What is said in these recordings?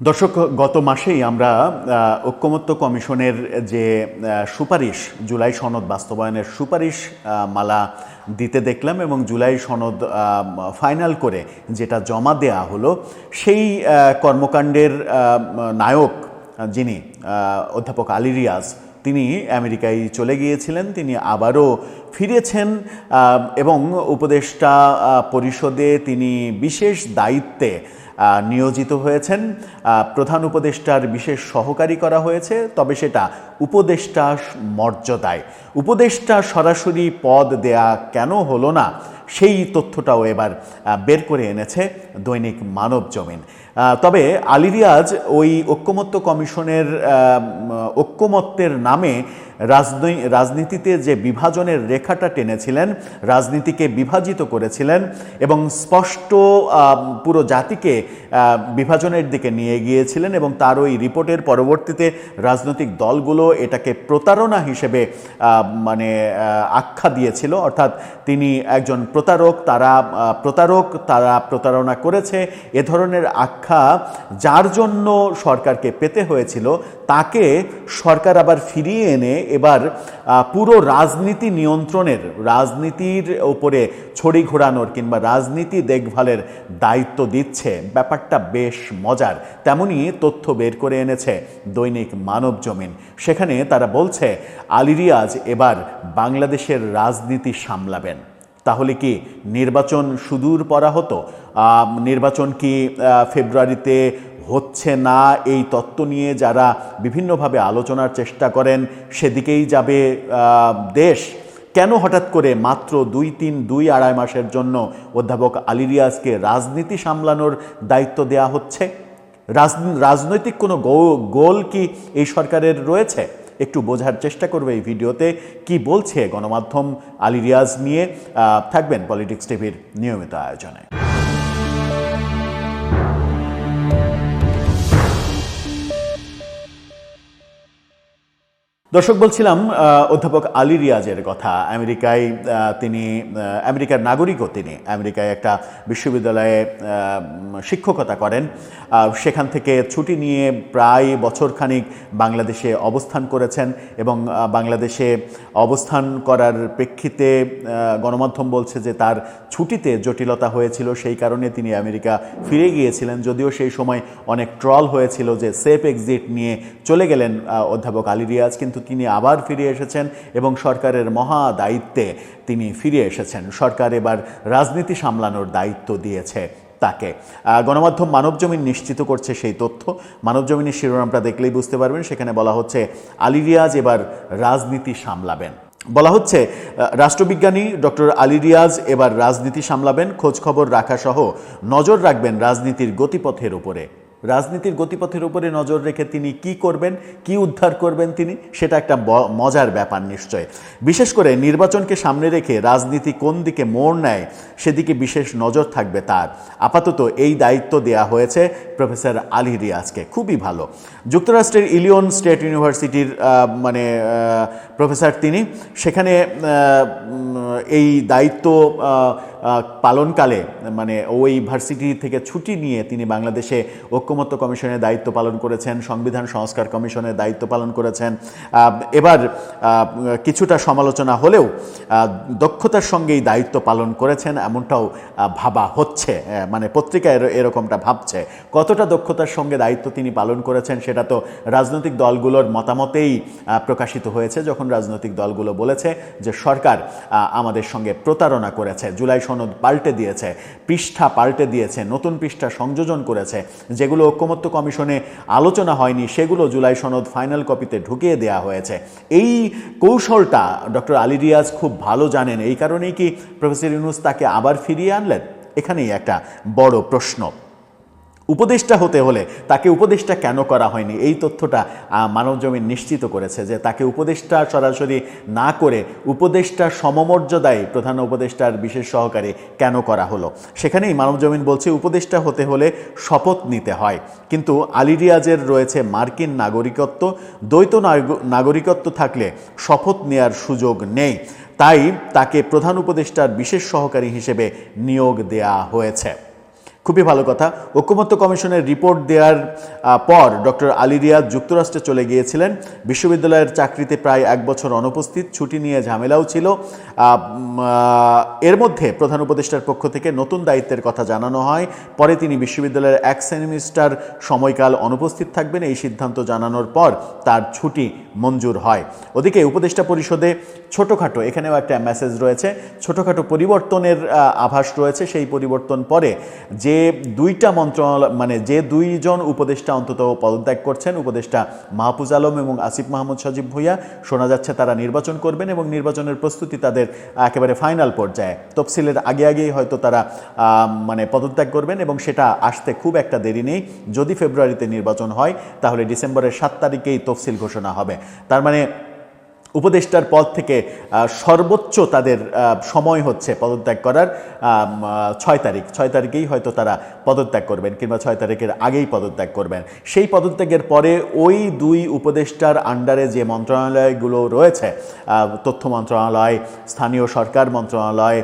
দর্শক, গত মাসেই আমরা ঐক্যমত্য কমিশনের যে সুপারিশ, জুলাই সনদ বাস্তবায়নের সুপারিশ মালা দিতে দেখলাম এবং জুলাই সনদ ফাইনাল করে যেটা জমা দেয়া হলো, সেই কর্মকাণ্ডের নায়ক যিনি অধ্যাপক আলী রিয়াজ, তিনি আমেরিকায় চলে গিয়েছিলেন, তিনি আবারও ফিরেছেন এবং উপদেষ্টা পরিষদে তিনি বিশেষ দায়িত্বে নিয়োজিত হয়েছেন। প্রধান উপদেষ্টার বিশেষ সহকারী করা হয়েছে, তবে সেটা উপদেষ্টা মর্যাদায়। উপদেষ্টা সরাসরি পদ দেয়া কেন হলো না, সেই তথ্যটাও এবার বের করে এনেছে দৈনিক মানব জমিন। তবে আলিরিয়াজ ওই ঐক্যমত্য কমিশনের ঐক্যমত্যের নামে রাজনৈ, রাজনীতিতে যে বিভাজনের রেখাটা টেনেছিলেন, রাজনীতিকে বিভাজিত করেছিলেন এবং স্পষ্ট পুরো জাতিকে বিভাজনের দিকে নিয়ে গিয়েছিলেন এবং তার ওই রিপোর্টের পরবর্তীতে রাজনৈতিক দলগুলো এটাকে প্রতারণা হিসেবে মানে আখ্যা দিয়েছিল। অর্থাৎ তিনি একজন প্রতারক, তারা প্রতারক, তারা প্রতারণা করেছে, এ ধরনের আখ্যা যার জন্য সরকারকে পেতে হয়েছিল, তাকে সরকার আবার ফিরিয়ে এনে এবার পুরো রাজনীতি নিয়ন্ত্রণের, রাজনীতির ওপরে ছড়ি ঘোরানোর কিংবা রাজনীতি দেখভালের দায়িত্ব দিচ্ছে। ব্যাপারটা বেশ মজার। তেমনই তথ্য বের করে এনেছে দৈনিক মানব জমিন। সেখানে তারা বলছে, আলিরিয়াজ এবার বাংলাদেশের রাজনীতি সামলাবেন। তাহলে কি নির্বাচন সুদূর পরা হতো? নির্বাচন কি ফেব্রুয়ারিতে হচ্ছে না? এই তত্ত্ব নিয়ে যারা বিভিন্নভাবে আলোচনার চেষ্টা করেন, সেদিকেই যাবে দেশ। কেন হঠাৎ করে মাত্র দুই তিন দুই আড়াই মাসের জন্য অধ্যাপক আলী রিয়াজকে রাজনীতি সামলানোর দায়িত্ব দেয়া হচ্ছে? রাজ- রাজনৈতিক কোনো গোল কি এই সরকারের রয়েছে? একটু বোঝার চেষ্টা করবে এই ভিডিওতে কি বলছে গণমাধ্যম আলী রিয়াজ নিয়ে থাকবেন পলিটিক্স টিভির নিয়মিত আয়োজনে। দর্শক, বলছিলাম অধ্যাপক আলী রিয়াজের কথা। আমেরিকায় তিনি আমেরিকার নাগরিকও তিনি। আমেরিকায় একটা বিশ্ববিদ্যালয়ে শিক্ষকতা করেন। সেখান থেকে ছুটি নিয়ে প্রায় বছরখানিক বাংলাদেশে অবস্থান করেছেন এবং বাংলাদেশে অবস্থান করার প্রেক্ষিতে গণমাধ্যম বলছে যে তার ছুটিতে জটিলতা হয়েছিল। সেই কারণে তিনি আমেরিকা ফিরে গিয়েছিলেন। যদিও সেই সময় অনেক ট্রল হয়েছিল যে সেফ এক্সিট নিয়ে চলে গেলেন অধ্যাপক আলী রিয়াজ। কিন্তু তিনি আবার ফিরে এসেছেন এবং সরকারের মহা দায়িত্বে তিনি ফিরে এসেছেন। সরকার এবার রাজনীতি সামলানোর দায়িত্ব দিয়েছে তাকে। গণমাধ্যম মানবজমিন নিশ্চিত করছে সেই তথ্য। মানবজমিনের শিরোনামটা দেখলেই বুঝতে পারবেন। সেখানে বলা হচ্ছে, আলী রিয়াজ এবার রাজনীতি সামলাবেন। বলা হচ্ছে রাষ্ট্রবিজ্ঞানী ডক্টর আলী রিয়াজ এবার রাজনীতি সামলাবেন। খোঁজখবর রাখা সহ নজর রাখবেন রাজনীতির গতিপথের উপরে। রাজনীতির গতিপথের উপরে নজর রেখে তিনি কি করবেন, কি উদ্ধার করবেন তিনি, সেটা একটা মজার ব্যাপার নিশ্চয়। বিশেষ করে নির্বাচনকে সামনে রেখে রাজনীতি কোন দিকে মোড় নেয়, সেদিকে বিশেষ নজর থাকবে তার। আপাতত এই দায়িত্ব দেয়া হয়েছে প্রফেসর আলী রিয়াজকে। খুবই ভালো। যুক্তরাষ্ট্রের ইলিয়ন স্টেট ইউনিভার্সিটির মানে প্রফেসর তিনি। সেখানে এই দায়িত্ব পালনকালে মানে ওই ভার্সিটি থেকে ছুটি নিয়ে তিনি বাংলাদেশে ঐক্যমত্য কমিশনের দায়িত্ব পালন করেছেন, সংবিধান সংস্কার কমিশনের দায়িত্ব পালন করেছেন। এবার কিছুটা সমালোচনা হলেও দক্ষতার সঙ্গেই দায়িত্ব পালন করেছেন এমনটাও ভাবা হচ্ছে মানে পত্রিকা এর- এরকমটা ভাবছে। কতটা দক্ষতার সঙ্গে দায়িত্ব তিনি পালন করেছেন সেটা তো রাজনৈতিক দলগুলোর মতামতেই প্রকাশিত হয়েছে যখন রাজনৈতিক দলগুলো বলেছে যে সরকার আমাদের সঙ্গে প্রতারণা করেছে। জুলাই সনদ পাল্টে দিয়েছে, পৃষ্ঠা পাল্টে দিয়েছে, নতুন পৃষ্ঠা সংযোজন করেছে, যেগুলো ঐক্যমত্য কমিশনে আলোচনা হয়নি, সেগুলো জুলাই সনদ ফাইনাল কপিতে ঢুকিয়ে দেওয়া হয়েছে। এই কৌশলটা ডক্টর আলী রিয়াজ খুব ভালো জানেন, এই কারণেই কি প্রফেসর ইউনুস তাকে আবার ফিরিয়ে আনলেন? এখানেই একটা বড় প্রশ্ন। উপদেষ্টা হতে হলে তাকে উপদেষ্টা কেন করা হয়নি? এই তথ্যটা মানবজমিন নিশ্চিত করেছে যে তাকে উপদেষ্টা সরাসরি না করে উপদেষ্টা সমমর্যাদায় প্রধান উপদেষ্টার বিশেষ সহকারে কেন করা হলো? সেখানেই মানবজমিন বলছে উপদেষ্টা হতে হলে শপথ নিতে হয়। কিন্তু আলী রিয়াজের রয়েছে মার্কিন নাগরিকত্ব। দ্বৈত নাগরিকত্ব থাকলে শপথ নেয়ার সুযোগ নেই। তাই তাকে প্রধান উপদেষ্টার বিশেষ সহকারী হিসেবে নিয়োগ দেয়া হয়েছে। খুবই ভালো কথা। ঐক্যমত্য কমিশনের রিপোর্ট দেওয়ার পর ডক্টর আলী রিয়াজ যুক্তরাষ্ট্রে চলে গিয়েছিলেন। বিশ্ববিদ্যালয়ের চাকরিতে প্রায় এক বছর অনুপস্থিত, ছুটি নিয়ে ঝামেলাও ছিল। এর মধ্যে প্রধান উপদেষ্টার পক্ষ থেকে নতুন দায়িত্বের কথা জানানো হয়। পরে তিনি বিশ্ববিদ্যালয়ের এক সেমিস্টার সময়কাল অনুপস্থিত থাকবেন, এই সিদ্ধান্ত জানানোর পর তার ছুটি মঞ্জুর হয়। ওদিকে উপদেষ্টা পরিষদে ছোটোখাটো, এখানেও একটা মেসেজ রয়েছে, ছোটোখাটো পরিবর্তনের আভাস রয়েছে। সেই পরিবর্তন পরে যে দুইটা মন্ত্রণালয় মানে যে দুইজন উপদেষ্টা অন্তত পদত্যাগ করছেন, উপদেষ্টা মাহফুজ আলম এবং আসিফ মাহমুদ সজীব ভুইয়া, শোনা যাচ্ছে তারা নির্বাচন করবেন এবং নির্বাচনের প্রস্তুতি তাদের একেবারে ফাইনাল পর্যায়ে। তফসিলের আগে আগেই হয়তো তারা মানে পদত্যাগ করবেন এবং সেটা আসতে খুব একটা দেরি নেই। যদি ফেব্রুয়ারিতে নির্বাচন হয়, তাহলে ডিসেম্বরের সাত তারিখেই তফসিল ঘোষণা হবে। তার মানে উপদেষ্টার পদ থেকে সর্বোচ্চ তাদের সময় হচ্ছে পদত্যাগ করার ছয় তারিখ। ছয় তারিখেই হয়তো তারা পদত্যাগ করবেন কিংবা ছয় তারিখের আগেই পদত্যাগ করবেন। সেই পদত্যাগের পরে ওই দুই উপদেষ্টার আন্ডারে যে মন্ত্রণালয়গুলো রয়েছে তথ্য মন্ত্রণালয়, স্থানীয় সরকার মন্ত্রণালয়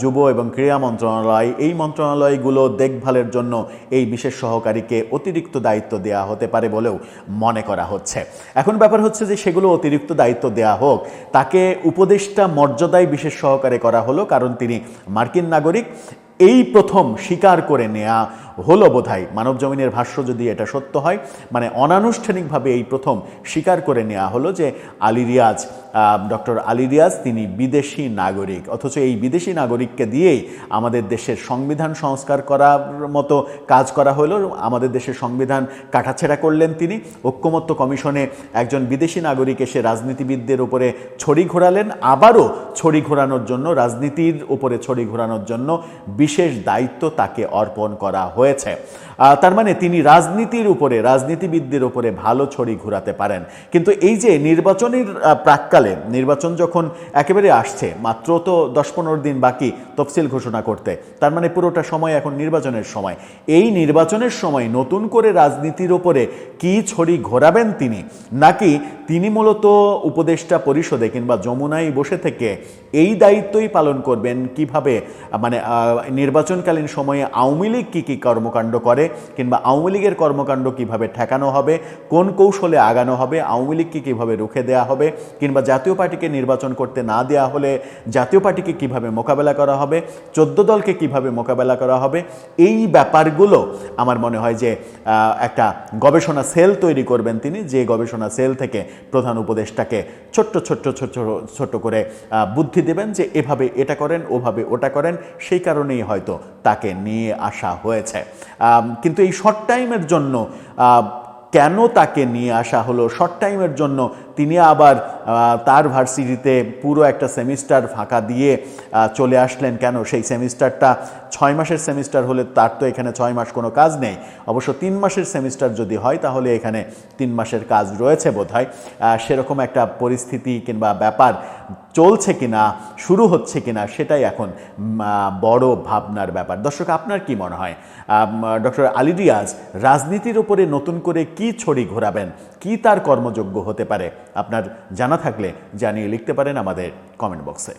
যুব এবং ক্রীড়া মন্ত্রণালয়, এই মন্ত্রণালয়গুলো দেখভালের জন্য এই বিশেষ সহকারীকে অতিরিক্ত দায়িত্ব দেওয়া হতে পারে বলেও মনে করা হচ্ছে। এখন ব্যাপার হচ্ছে যে সেগুলো অতিরিক্ত দায়িত্ব দেওয়া হোক তাকে উপদেষ্টা মর্যাদায় বিশেষ সহকারে করা হলো কারণ তিনি মার্কিন নাগরিক এই প্রথম স্বীকার করে নেয়া হলো বোধহয়। মানব জমিনের ভাষ্য যদি এটা সত্য হয় মানে অনানুষ্ঠানিকভাবে এই প্রথম স্বীকার করে নেওয়া হলো যে আলী রিয়াজ ডক্টর আলী রিয়াজ তিনি বিদেশি নাগরিক, অথচ এই বিদেশি নাগরিককে দিয়েই আমাদের দেশের সংবিধান সংস্কার করার মতো কাজ করা হলো। আমাদের দেশের সংবিধান কাটাছেড়া করলেন তিনি। ঐক্যমত্য কমিশনে একজন বিদেশি নাগরিক এসে রাজনীতিবিদদের উপরে ছড়ি ঘোরালেন। আবারও ছড়ি ঘোরানোর জন্য, রাজনীতির উপরে ছড়ি ঘোরানোর জন্য বিশেষ দায়িত্ব তাকে অর্পণ করা হয়েছে। তার মানে তিনি রাজনীতির উপরে, রাজনীতিবিদদের উপরে ভালো ছড়ি ঘোরাতে পারেন। কিন্তু এই যে নির্বাচনের প্রাককালে, নির্বাচন যখন একেবারে আসছে, মাত্র তো দশ পনেরো দিন বাকি তফসিল ঘোষণা করতে, তার মানে পুরোটা সময় এখন নির্বাচনের সময়। এই নির্বাচনের সময় নতুন করে রাজনীতির উপরে কি ছড়ি ঘোরাবেন তিনি? নাকি তিনি মূলত উপদেষ্টা পরিষদে কিংবা যমুনায় বসে থেকে এই দায়িত্বই পালন করবেন কীভাবে? মানে নির্বাচনকালীন সময়ে আওয়ামী লীগ কী কী কর্মকাণ্ড করে কিংবা আওয়ামী লীগের কর্মকাণ্ড কীভাবে ঠেকানো হবে, কোন কৌশলে আগানো হবে, আওয়ামী লীগকে কীভাবে রুখে দেওয়া হবে কিংবা জাতীয় পার্টিকে নির্বাচন করতে না দেওয়া হলে জাতীয় পার্টিকে কীভাবে মোকাবেলা করা হবে, চোদ্দ দলকে কীভাবে মোকাবেলা করা হবে, এই ব্যাপারগুলো আমার মনে হয় যে একটা গবেষণা সেল তৈরি করবেন তিনি, যে গবেষণা সেল থেকে প্রধান উপদেষ্টাকে ছোট্ট ছোট্ট ছোট্ট ছোট্ট করে বুদ্ধি দেবেন যে এভাবে এটা করেন, ওভাবে ওটা করেন, সেই কারণেই হয়তো তাকে নিয়ে আসা হয়েছে। কিন্তু এই শর্ট টাইমের জন্য কেন তাকে নিয়ে আসা হলো? শর্ট টাইমের জন্য তিনি আবার তার ভার্সিটিতে পুরো একটা সেমিস্টার ফাঁকা দিয়ে চলে আসলেন কেন? সেই সেমিস্টারটা ছয় মাসের সেমিস্টার হলে তার তো এখানে ছয় মাস কোনো কাজ নেই। অবশ্য তিন মাসের সেমিস্টার যদি হয়, তাহলে এখানে তিন মাসের কাজ রয়েছে বোধ হয় সেরকম একটা পরিস্থিতি কিংবা ব্যাপার চলছে কিনা, শুরু হচ্ছে কিনা, সেটাই এখন বড় ভাবনার ব্যাপার। দর্শক, আপনার কি মনে হয়? ডক্টর আলী রিয়াজ রাজনীতির উপরে নতুন করে কি ছড়ি ঘোরাবেন? কি তার কর্মযোগ্য হতে পারে? আপনার জানা থাকলে জানিয়ে লিখতে পারেন আমাদের কমেন্ট বক্সে।